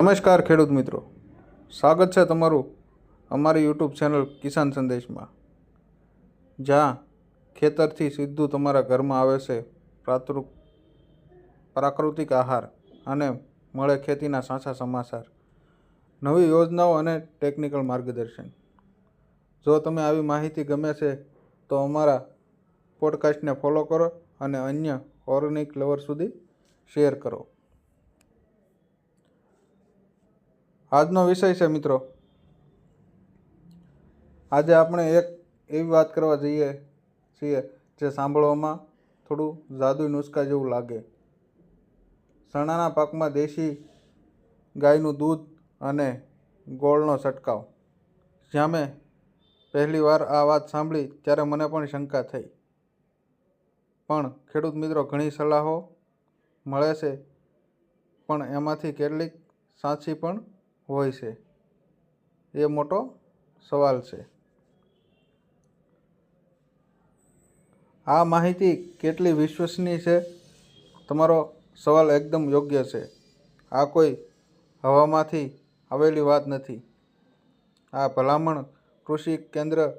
નમસ્કાર ખેડૂત મિત્રો. સ્વાગત છે તમારું અમારી યુટ્યુબ ચેનલ કિસાન સંદેશમાં. જ્યાં ખેતરથી સીધું તમારા ઘરમાં આવે છે પ્રાતૃ પ્રાકૃતિક આહાર અને મળે ખેતીના સાચા સમાચાર. નવી યોજનાઓ અને ટેકનિકલ માર્ગદર્શન. જો તમે આવી માહિતી ગમે છે, તો અમારા પોડકાસ્ટને ફોલો કરો અને અન્ય ઓર્ગેનિક લવર સુધી શેર કરો. આજનો વિષય છે મિત્રો. આજે આપણે એક એવી વાત કરવા જઈએ છીએ જે સાંભળવામાં થોડું જાદુઈ નુસ્ખા જેવું લાગે. ચણાના પાકમાં દેશી ગાયનું દૂધ અને ગોળનો છંટકાવ. જ્યાં મેં પહેલી વાર આ વાત સાંભળી ત્યારે મને પણ શંકા થઈ. પણ ખેડૂત મિત્રો ઘણી સલાહો મળે છે, પણ એમાંથી કેટલીક સાચી પણ હોય છે. એ મોટો સવાલ છે. આ માહિતી કેટલી વિશ્વસનીય છે? તમારો સવાલ એકદમ યોગ્ય છે. આ કોઈ હવામાંથી આવેલી વાત નથી. આ ભલામણ કૃષિ કેન્દ્ર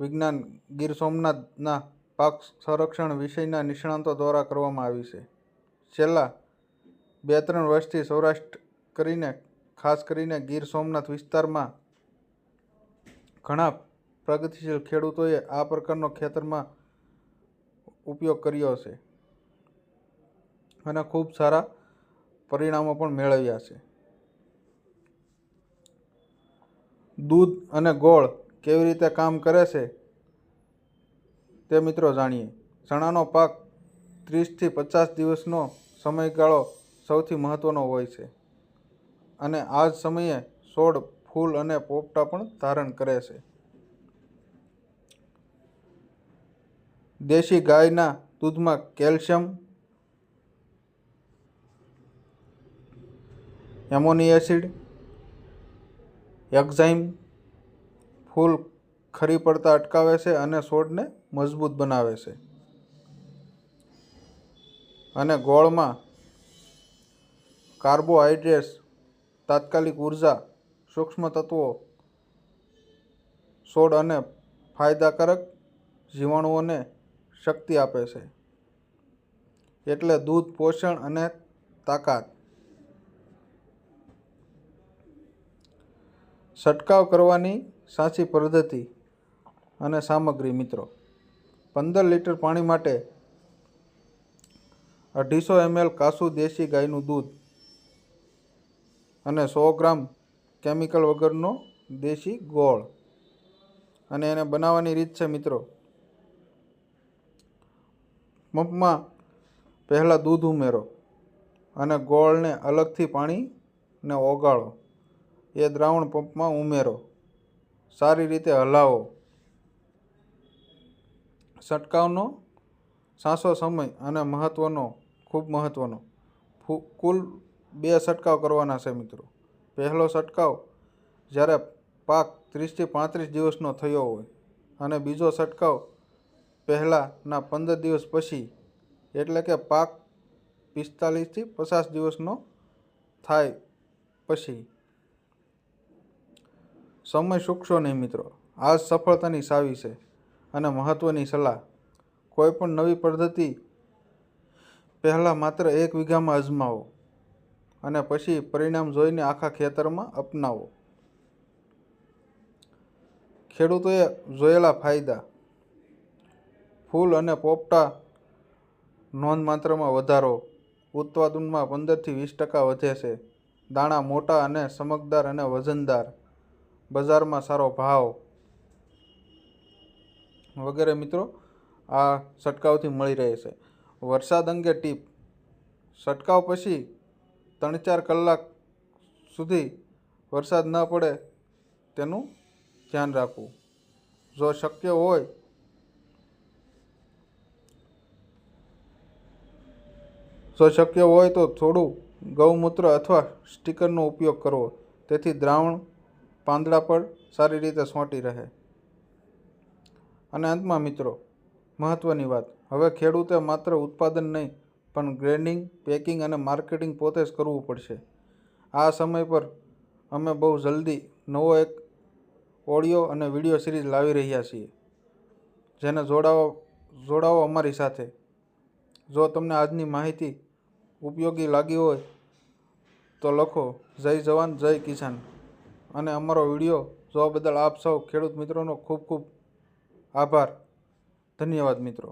વિજ્ઞાન ગીર સોમનાથના પાક સંરક્ષણ વિષયના નિષ્ણાતો દ્વારા કરવામાં આવી છે. છેલ્લા બે ત્રણ વર્ષથી સૌરાષ્ટ્ર કરીને, ખાસ કરીને ગીર સોમનાથ વિસ્તારમાં ઘણા પ્રગતિશીલ ખેડૂતોએ આ પ્રકારનો ખેતરમાં ઉપયોગ કર્યો છે અને ખૂબ સારા પરિણામો પણ મેળવ્યા છે. દૂધ અને ગોળ કેવી રીતે કામ કરે છે તે મિત્રો જાણીએ. ચણાનો પાક ત્રીસથી પચાસ દિવસનો સમયગાળો સૌથી મહત્ત્વનો હોય છે. અને આ જ સમયે છોડ ફૂલ અને પોપટા પણ ધારણ કરે છે. દેશી ગાયના દૂધમાં કેલ્શિયમ એમોની એસિડ, એક્ઝાઇમ ફૂલ ખરી પડતા અટકાવે છે અને છોડને મજબૂત બનાવે છે. અને ગોળમાં કાર્બોહાઈડ્રેટ્સ તાત્કાલિક ઊર્જા, સૂક્ષ્મ તત્વો છોડ અને ફાયદાકારક જીવાણુઓને શક્તિ આપે છે. એટલે દૂધ, પોષણ અને તાકાત. છંટકાવ કરવાની સાચી પદ્ધતિ અને સામગ્રી, મિત્રો. પંદર લીટર પાણી માટે અઢીસો એમએલ કાસુ દેશી ગાયનું દૂધ અને સો ગ્રામ કેમિકલ વગરનો દેશી ગોળ. અને એને બનાવવાની રીત છે મિત્રો. પંપમાં પહેલાં દૂધ ઉમેરો અને ગોળને અલગથી પાણીને ઓગાળો. એ દ્રાવણ પંપમાં ઉમેરો. સારી રીતે હલાવો. છંટકાવનો સાસો સમય અને મહત્ત્વનો ખૂબ મહત્ત્વનો કુલ બે છંટકાવ કરવાના છે મિત્રો. પહેલો છંટકાવ જ્યારે પાક ત્રીસથી પાંત્રીસ દિવસનો થયો હોય અને બીજો છંટકાવ પહેલાંના પંદર દિવસ પછી, એટલે કે પાક પિસ્તાલીસથી પચાસ દિવસનો થાય પછી. સમય સૂકશો નહીં મિત્રો. આ જ સફળતાની સાવી છે અને મહત્ત્વની સલાહ. કોઈપણ નવી પદ્ધતિ પહેલાં માત્ર એક વીઘામાં અજમાવો. અને પછી પરિણામ જોઈને આખા ખેતરમાં અપનાવો. ખેડૂતોએ જોયેલા ફાયદા. ફૂલ અને પોપટા નોંધ માત્રમાં વધારો. ઉત્પાદનમાં પંદરથી વીસ ટકા વધે છે. દાણા મોટા અને ચમકદાર અને વજનદાર. બજારમાં સારો ભાવ વગેરે મિત્રો આ છંટકાવથી મળી રહે છે. વરસાદ અંગે ટીપ. છંટકાવ પછી ત્રણ ચાર કલાક સુધી વરસાદ ન પડે તેનું ધ્યાન રાખવું. જો શક્ય હોય જો શક્ય હોય તો થોડું ગૌમૂત્ર અથવા સ્ટીકરનો ઉપયોગ કરવો. તેથી દ્રાવણ પાંદડા પર સારી રીતે સોંટી રહે. અને અંતમાં મિત્રો મહત્ત્વની વાત. હવે ખેડૂતે માત્ર ઉત્પાદન નહીં પણ ગ્રેડિંગ, પેકિંગ અને માર્કેટિંગ પોતે જ કરવું પડશે. આ સમય પર અમે બહુ જલ્દી નવો એક ઓડિયો અને વીડિયો સિરીઝ લાવી રહ્યા છીએ, જેને જોડાવો જોડાવો અમારી સાથે. જો તમને આજની માહિતી ઉપયોગી લાગી હોય, તો લખો, જય જવાન, જય કિસાન. અને અમારો વીડિયો જોવા બદલ આપ સૌ ખેડૂત મિત્રોનો ખૂબ ખૂબ આભાર. ધન્યવાદ મિત્રો.